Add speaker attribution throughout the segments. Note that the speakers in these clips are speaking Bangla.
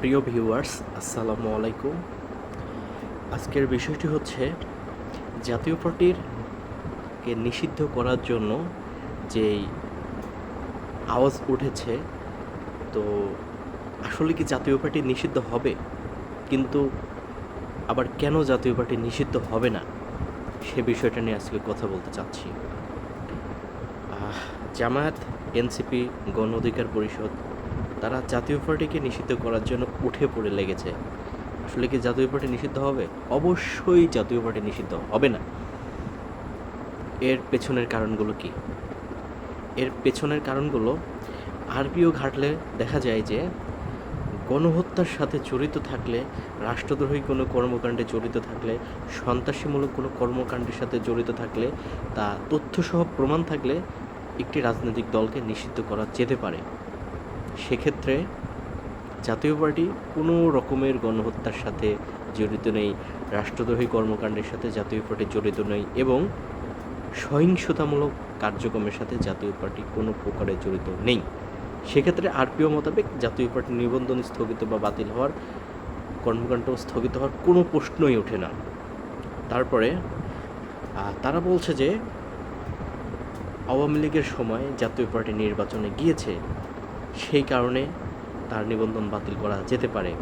Speaker 1: প্রিয় ভিউয়ার্স, আসসালামু আলাইকুম। আজকের বিষয়টি হচ্ছে জাতীয় পার্টির কে নিষিদ্ধ করার জন্য যেই আওয়াজ উঠেছে, তো আসলে কি জাতীয় পার্টি নিষিদ্ধ হবে? কিন্তু আবার কেন জাতীয় পার্টি নিষিদ্ধ হবে না? সে বিষয়টা নিয়ে আজকে কথা বলতে চাচ্ছি। জামায়াত, এনসিপি, গণ অধিকার পরিষদ তারা জাতীয় পার্টিকে নিষিদ্ধ করার জন্য উঠে পড়ে লেগেছে। আসলে কি জাতীয় পার্টি নিষিদ্ধ হবে? অবশ্যই জাতীয় পার্টি নিষিদ্ধ হবে না। এর পেছনের কারণগুলো কি? এর পেছনের কারণগুলো আরপিও ঘাটলে দেখা যায় যে, গণহত্যার সাথে জড়িত থাকলে, রাষ্ট্রদ্রোহী কোনো কর্মকাণ্ডে জড়িত থাকলে, সন্ত্রাসীমূলক কোনো কর্মকাণ্ডের সাথে জড়িত থাকলে, তা তথ্যসহ প্রমাণ থাকলে, একটি রাজনৈতিক দলকে নিষিদ্ধ করা যেতে পারে। সেক্ষেত্রে জাতীয় পার্টি কোনো রকমের গণহত্যার সাথে জড়িত নেই, রাষ্ট্রদ্রোহী কর্মকাণ্ডের সাথে জাতীয় পার্টি জড়িত নেই এবং সহিংসতামূলক কার্যক্রমের সাথে জাতীয় পার্টি কোনো প্রকারে জড়িত নেই। সেক্ষেত্রে আরপিও মোতাবেক জাতীয় পার্টির নিবন্ধন স্থগিত বা বাতিল হওয়ার, কর্মকাণ্ড স্থগিত হওয়ার কোনো প্রশ্নই ওঠে না। তারপরে তারা বলছে যে আওয়ামী লীগের সময় জাতীয় পার্টি নির্বাচনে গিয়েছে সেই কারণে তার নিবন্ধন বাতিল করা যেতে পারে।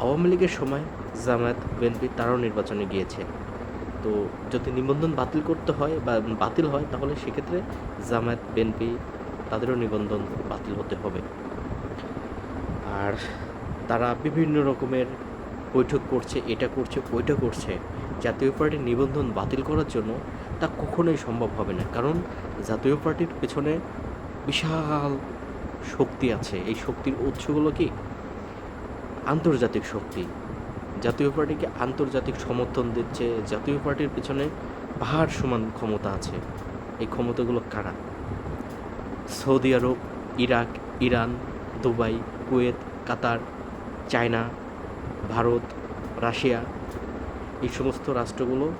Speaker 1: আওয়ামী লীগের সময় জামায়াত বিএনপি তারাও নির্বাচনে গিয়েছে। তো যদি নিবন্ধন বাতিল করতে হয় বা বাতিল হয়, তাহলে সেক্ষেত্রে জামায়াত বিএনপি তাদেরও নিবন্ধন বাতিল হতে হবে। আর তারা বিভিন্ন রকমের বৈঠক করছে, এটা করছে, ওইটা করছে। জাতীয় পার্টির নিবন্ধন বাতিল করার জন্য তা কখনোই সম্ভব হবে না। কারণ জাতীয় পার্টির পেছনে বিশাল শক্তি আছে। এই শক্তির উৎসগুলো কি? আন্তর্জাতিক শক্তি। জাতীয় পার্টিকে আন্তর্জাতিক সমর্থন দিচ্ছে। জাতীয় পার্টির পিছনে পাহাড় সমান ক্ষমতা আছে। এই ক্ষমতাগুলো কারা? Saudi Arab, Iraq, Iran, Dubai, Kuwait, Qatar, China, Bharat, Russia এই সমস্ত রাষ্ট্রগুলো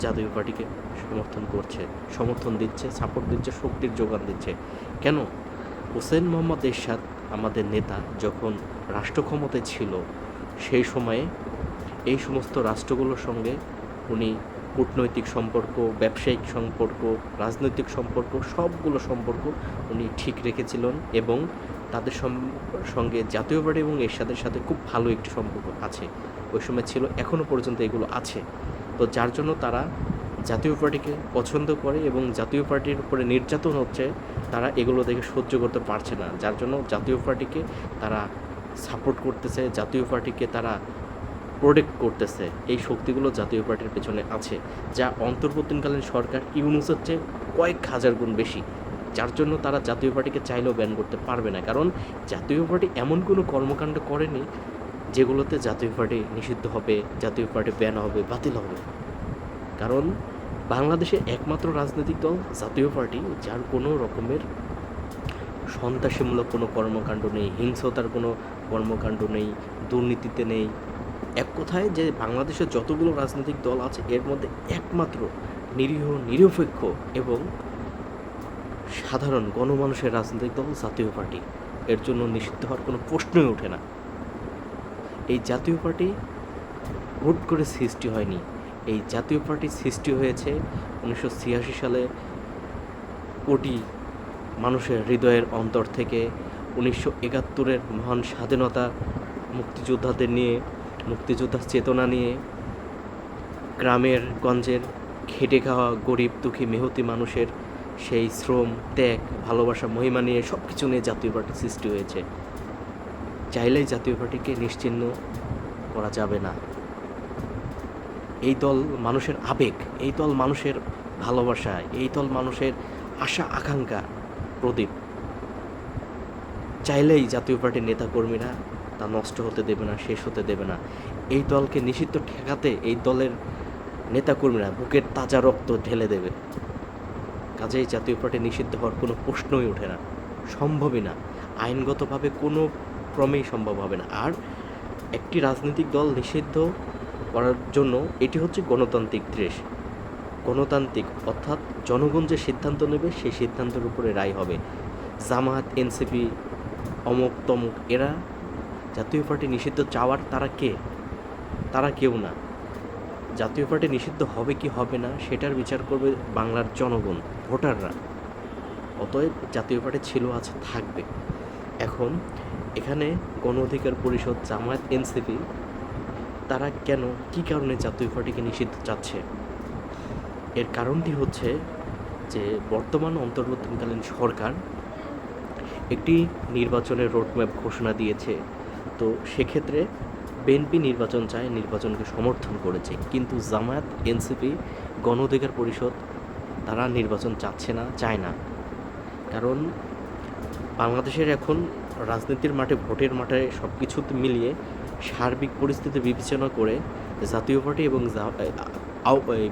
Speaker 1: জাতীয় পার্টিকে সমর্থন করছে, সমর্থন দিচ্ছে সাপোর্ট দিচ্ছে, শক্তির যোগান দিচ্ছে। কেন? হোসেন মোহাম্মদ এরশাদ আমাদের নেতা যখন রাষ্ট্র ক্ষমতায় ছিল, সেই সময়ে এই সমস্ত রাষ্ট্রগুলোর সঙ্গে উনি কূটনৈতিক সম্পর্ক, ব্যবসায়িক সম্পর্ক, রাজনৈতিক সম্পর্ক, সবগুলো সম্পর্ক উনি ঠিক রেখেছিলেন এবং তাদের সঙ্গে জাতীয় পার্টি এবং এরশাদের সাথে খুব ভালো একটি সম্পর্ক আছে। ওই সময় ছিল এখনও পর্যন্ত এগুলো আছে। তো যার জন্য তারা জাতীয় পার্টিকে পছন্দ করে এবং জাতীয় পার্টির উপরে নির্যাতন হচ্ছে, তারা এগুলো দেখে সহ্য করতে পারছে না। যার জন্য জাতীয় পার্টিকে তারা সাপোর্ট করতেছে, জাতীয় পার্টিকে তারা প্রোটেক্ট করতেছে। এই শক্তিগুলো জাতীয় পার্টির পেছনে আছে, যা অন্তর্বর্তীকালীন সরকার ইউনুস হচ্ছে কয়েক হাজার গুণ বেশি। যার জন্য তারা জাতীয় পার্টিকে চাইলেও ব্যান করতে পারবে না। কারণ জাতীয় পার্টি এমন কোনো কর্মকাণ্ড করেনি, যেগুলোতে জাতীয় পার্টি নিষিদ্ধ হবে, জাতীয় পার্টি ব্যান হবে, বাতিল হবে। কারণ বাংলাদেশের একমাত্র রাজনৈতিক দল, জাতীয় পার্টি, যার কোনো রকমের সন্ত্রাসীমূলক কোনো কর্মকাণ্ড নেই হিংসতার কোনো কর্মকাণ্ড নেই, দুর্নীতিতে নেই। এক কথায় যে বাংলাদেশের যতগুলো রাজনৈতিক দল আছে, এর মধ্যে একমাত্র নিরীহ, নিরপেক্ষ এবং সাধারণ গণমানুষের রাজনৈতিক দল জাতীয় পার্টি। এর জন্য নিষিদ্ধ হওয়ার কোনো প্রশ্নই ওঠে না। এই জাতীয় পার্টি হুট করে সৃষ্টি হয়নি। এই জাতীয় পার্টি সৃষ্টি হয়েছে উনিশশো ছিয়াশি সালে কোটি মানুষের হৃদয়ের অন্তর থেকে। উনিশশো একাত্তরের মহান স্বাধীনতা মুক্তিযোদ্ধাদের নিয়ে, মুক্তিযোদ্ধার চেতনা নিয়ে, গ্রামের গঞ্জের খেটে খাওয়া গরিব দুঃখী মেহতি মানুষের সেই শ্রম, ত্যাগ, ভালোবাসা, মহিমা নিয়ে সব কিছু নিয়ে জাতীয় পার্টি সৃষ্টি হয়েছে। চাইলেই জাতীয় পার্টিকে নিশ্চিহ্ন করা যাবে না। এই দল মানুষের আবেগ, এই দল মানুষের ভালোবাসা, এই দল মানুষের আশা, আকাঙ্ক্ষা, প্রদীপ। চাইলেই জাতীয় পার্টির নেতাকর্মীরা তা নষ্ট হতে দেবে না, শেষ হতে দেবে না। এই দলকে নিষিদ্ধ ঠেকাতে এই দলের নেতাকর্মীরা বুকের তাজা রক্ত ঢেলে দেবে। কাজেই জাতীয় পার্টি নিষিদ্ধ হওয়ার কোনো প্রশ্নই ওঠে না। সম্ভবই না। আইনগতভাবে কোনো ক্রমেই সম্ভব হবে না। আর একটি রাজনৈতিক দল নিষিদ্ধ করার জন্য এটি হচ্ছে গণতান্ত্রিক দেশ। গণতান্ত্রিক অর্থাৎ জনগণ যে সিদ্ধান্ত নেবে, সেই সিদ্ধান্তের উপরে রায় হবে। জামাত এনসিপি, অমুক তমুক এরা, জাতীয় পার্টি নিষিদ্ধ চাওয়ার তারা কে? তারা কেউ না। জাতীয় পার্টি নিষিদ্ধ হবে কি হবে না, সেটার বিচার করবে বাংলার জনগণ, ভোটাররা। অতএব জাতীয় পার্টি ছিল, আছে, থাকবে। এখন এখানে গণ অধিকার পরিষদ, জামায়াত, এনসিপি তারা কেন, কি কারণে জাতীয় ঘটিকে নিষিদ্ধ চাচ্ছে? এর কারণটি হচ্ছে যে বর্তমান অন্তর্বর্তীকালীন সরকার একটি নির্বাচনের রোডম্যাপ ঘোষণা দিয়েছে। তো সেক্ষেত্রে বিএনপি নির্বাচন চায়, নির্বাচনকে সমর্থন করেছে। কিন্তু জামায়াত এনসিপি গণ অধিকার পরিষদ তারা নির্বাচন চাচ্ছে না, চায় না। কারণ বাংলাদেশের এখন রাজনীতির মাঠে, ভোটের মাঠে সব কিছুতে মিলিয়ে সার্বিক পরিস্থিতি বিবেচনা করে জাতীয় পার্টি এবং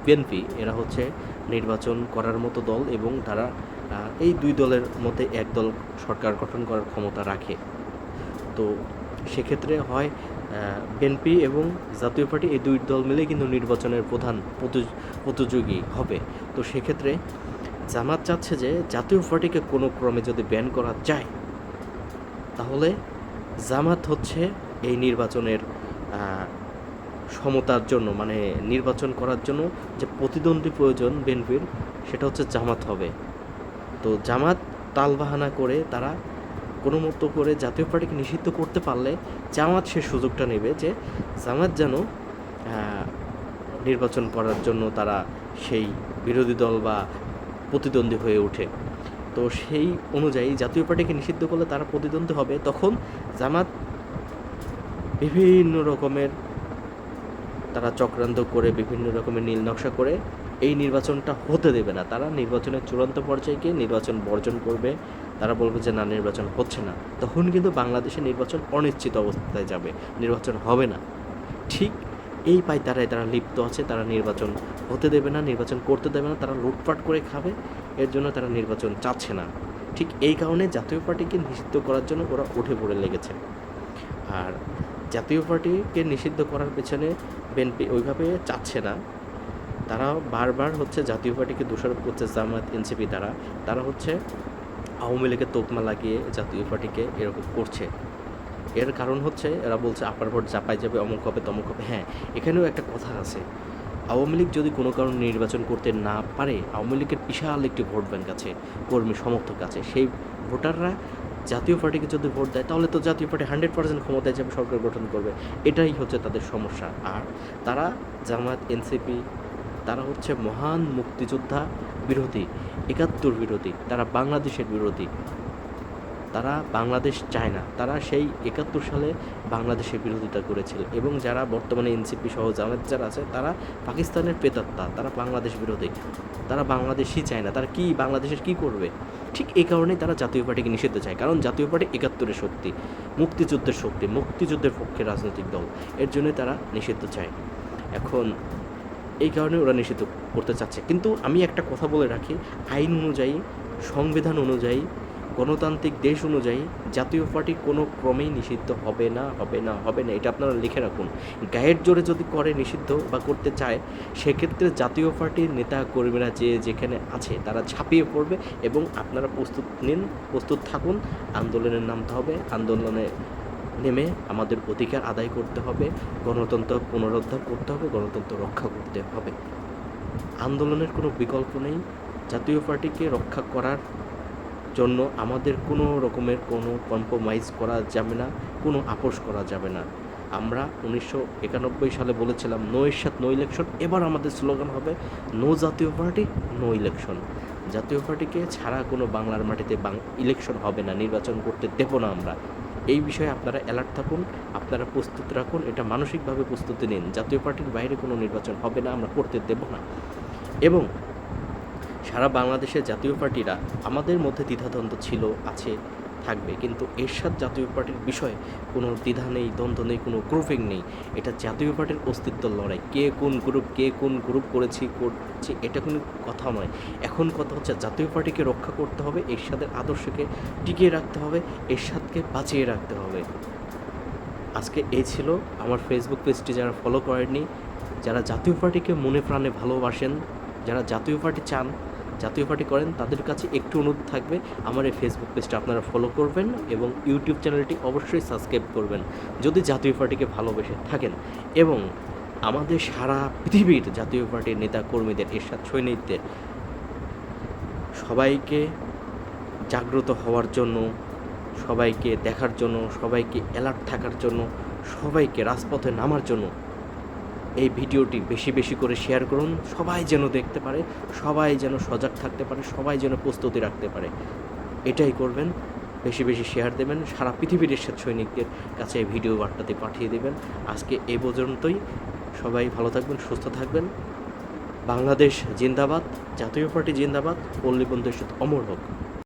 Speaker 1: বিএনপি, এরা হচ্ছে নির্বাচন করার মতো দল এবং তারা এই দুই দলের মধ্যে এক দল সরকার গঠন করার ক্ষমতা রাখে। তো সেক্ষেত্রে হয় বিএনপি এবং জাতীয় পার্টি এই দুই দল মিলে কিন্তু নির্বাচনের প্রধান প্রতি- প্রতিযোগী হবে। তো সেক্ষেত্রে জামাত চাচ্ছে যে জাতীয় পার্টিকে কোনো ক্রমে যদি ব্যান করা যায়, তাহলে জামাত হচ্ছে এই নির্বাচনের সমতার জন্য মানে নির্বাচন করার জন্য যে প্রতিদ্বন্দ্বী প্রয়োজন বিএনপির, সেটা হচ্ছে জামাত হবে। তো জামাত তালবাহানা করে তারা কোনো মতো করে জাতীয় পার্টিকে নিষিদ্ধ করতে পারলে জামাত সে সুযোগটা নেবে যে জামাত যেন নির্বাচন করার জন্য তারা সেই বিরোধী দল বা প্রতিদ্বন্দ্বী হয়ে ওঠে। তো সেই অনুযায়ী জাতীয় পার্টিকে নিষিদ্ধ করলে তারা প্রতিদ্বন্দ্বী হবে, তখন জামাত বিভিন্ন রকমের তারা চক্রান্ত করে, বিভিন্ন রকমের নীল নকশা করে এই নির্বাচনটা হতে দেবে না। তারা নির্বাচনের চূড়ান্ত পর্যায়ে গিয়ে নির্বাচন বর্জন করবে। তারা বলবে যে, না, নির্বাচন হচ্ছে না। তখন কিন্তু বাংলাদেশে নির্বাচন অনিশ্চিত অবস্থায় যাবে, নির্বাচন হবে না। ঠিক এই পায়তারায় তারা লিপ্ত আছে, তারা নির্বাচন হতে দেবে না, নির্বাচন করতে দেবে না, তারা লুটপাট করে খাবে, এর জন্য তারা নির্বাচন চাচ্ছে না। ঠিক এই কারণে জাতীয় পার্টিকে নিষিদ্ধ করার জন্য ওরা উঠে পড়ে লেগেছে। আর জাতীয় পার্টিকে নিষিদ্ধ করার পেছনে বিএনপি ওইভাবে চাচ্ছে না। তারা বারবার হচ্ছে জাতীয় পার্টিকে দোষারোপ করছে জামাত এনসিপি দ্বারা। তারা হচ্ছে আওয়ামী লীগের তোকমা লাগিয়ে জাতীয় পার্টিকে এরকম করছে। এর কারণ হচ্ছে এরা বলছে, আপার ভোট চাপাই যাবে, অমুক হবে, তমুক হবে। হ্যাঁ এখানেও একটা কথা আছে। আওয়ামী লীগ যদি কোনো কারণে নির্বাচন করতে না পারে, আওয়ামী লীগের বিশাল একটি ভোট ব্যাংক আছে, কর্মী সমর্থক আছে। সেই ভোটাররা জাতীয় পার্টিকে যদি ভোট দেয়, তাহলে তো জাতীয় পার্টি হান্ড্রেড পার্সেন্ট ক্ষমতায় যাবে সরকার গঠন করবে। এটাই হচ্ছে তাদের সমস্যা। আর তারা জামাত এনসিপি তারা হচ্ছে মহান মুক্তিযোদ্ধা বিরোধী, একাত্তর বিরোধী, তারা বাংলাদেশের বিরোধী। তারা বাংলাদেশ চায় না। তারা সেই একাত্তর সালে বাংলাদেশের বিরোধিতা করেছিল। এবং যারা বর্তমানে এনসিপি সহ জামাত যারা আছে, তারা পাকিস্তানের প্রেতাত্মা, তারা বাংলাদেশ বিরোধী। তারা বাংলাদেশই চায় না। তারা কি বাংলাদেশের কি করবে? ঠিক এই কারণেই তারা জাতীয় পার্টিকে নিষিদ্ধ চায়, কারণ জাতীয় পার্টি একাত্তরের শক্তি, মুক্তিযুদ্ধের শক্তি, মুক্তিযুদ্ধের পক্ষে রাজনৈতিক দল, এর জন্য তারা নিষিদ্ধ চায়। এখন এই কারণে ওরা নিষিদ্ধ করতে চাচ্ছে। কিন্তু আমি একটা কথা বলে রাখি, আইন অনুযায়ী, সংবিধান অনুযায়ী গণতান্ত্রিক দেশ অনুযায়ী জাতীয় পার্টি কোনো ক্রমেই নিষিদ্ধ হবে না হবে না হবে না। এটা আপনারা লিখে রাখুন। গায়ের জোরে যদি করে নিষিদ্ধ বা করতে চায়, সেক্ষেত্রে জাতীয় পার্টির নেতা কর্মীরা যে যেখানে আছে, তারা ঝাঁপিয়ে পড়বে এবং আপনারা প্রস্তুত নিন, প্রস্তুত থাকুন। আন্দোলনের নামতে হবে, আন্দোলনে নেমে আমাদের অধিকার আদায় করতে হবে, গণতন্ত্র পুনরুদ্ধার করতে হবে, গণতন্ত্র রক্ষা করতে হবে। আন্দোলনের কোনো বিকল্প নেই। জাতীয় পার্টিকে রক্ষা করার জন্য আমাদের কোনো রকমের কোনো কম্প্রোমাইজ করা যাবে না, কোনো আপোষ করা যাবে না। আমরা উনিশশো একানব্বই সালে বলেছিলাম নো এরশাদ নো ইলেকশন এবার আমাদের স্লোগান হবে নো জাতীয় পার্টি নো ইলেকশন জাতীয় পার্টিকে ছাড়া কোনো বাংলার মাটিতে ইলেকশন হবে না, নির্বাচন করতে দেবো না আমরা। এই বিষয়ে আপনারা অ্যালার্ট থাকুন, আপনারা প্রস্তুত রাখুন, এটা মানসিকভাবে প্রস্তুতি নিন। জাতীয় পার্টির বাইরে কোনো নির্বাচন হবে না, আমরা করতে দেব না। এবং সারা বাংলাদেশের জাতীয় পার্টিরা আমাদের মধ্যে দ্বিধাদ্বন্দ্ব ছিল, আছে, থাকবে। কিন্তু এরশাদ জাতীয় পার্টির বিষয়ে কোনো দ্বিধা নেই, দ্বন্দ্ব নেই, কোনো গ্রুপিং নেই। এটা জাতীয় পার্টির অস্তিত্ব লড়াই। কে কোন গ্রুপ কে কোন গ্রুপ করেছি, করছি, এটা কোনো কথা নয়। এখন কথা হচ্ছে জাতীয় পার্টিকে রক্ষা করতে হবে, এরশাদের আদর্শকে টিকিয়ে রাখতে হবে, এরশাদকে বাঁচিয়ে রাখতে হবে। আজকে এই ছিল আমার ফেসবুক পেজটি যারা ফলো করেননি, যারা জাতীয় পার্টিকে মনে প্রাণে ভালোবাসেন, যারা জাতীয় পার্টি চান জাতীয় পার্টি করেন, তাদের কাছে একটু অনুরোধ থাকবে, আমার এই ফেসবুক পেজটা আপনারা ফলো করবেন এবং ইউটিউব চ্যানেলটি অবশ্যই সাবস্ক্রাইব করবেন। যদি জাতীয় পার্টিকে ভালোবেসে থাকেন এবং আমাদের সারা পৃথিবীর জাতীয় পার্টির নেতা কর্মীদের, এরশাদ সৈনিকদের সবাইকে জাগ্রত হওয়ার জন্য, সবাইকে দেখার জন্য, সবাইকে অ্যালার্ট থাকার জন্য, সবাইকে রাজপথে নামার জন্য এই ভিডিওটি বেশি বেশি করে শেয়ার করুন। সবাই যেন দেখতে পারে, সবাই যেন সজাগ থাকতে পারে, সবাই যেন প্রস্তুতি রাখতে পারে। এটাই করবেন, বেশি বেশি শেয়ার দেবেন, সারা পৃথিবীর এরশাদ সৈনিকদের কাছে এই ভিডিও বার্তাটি পাঠিয়ে দেবেন। আজকে এ পর্যন্তই। সবাই ভালো থাকবেন, সুস্থ থাকবেন। বাংলাদেশ জিন্দাবাদ, জাতীয় পার্টি জিন্দাবাদ, পল্লী বন্ধু অমর হোক।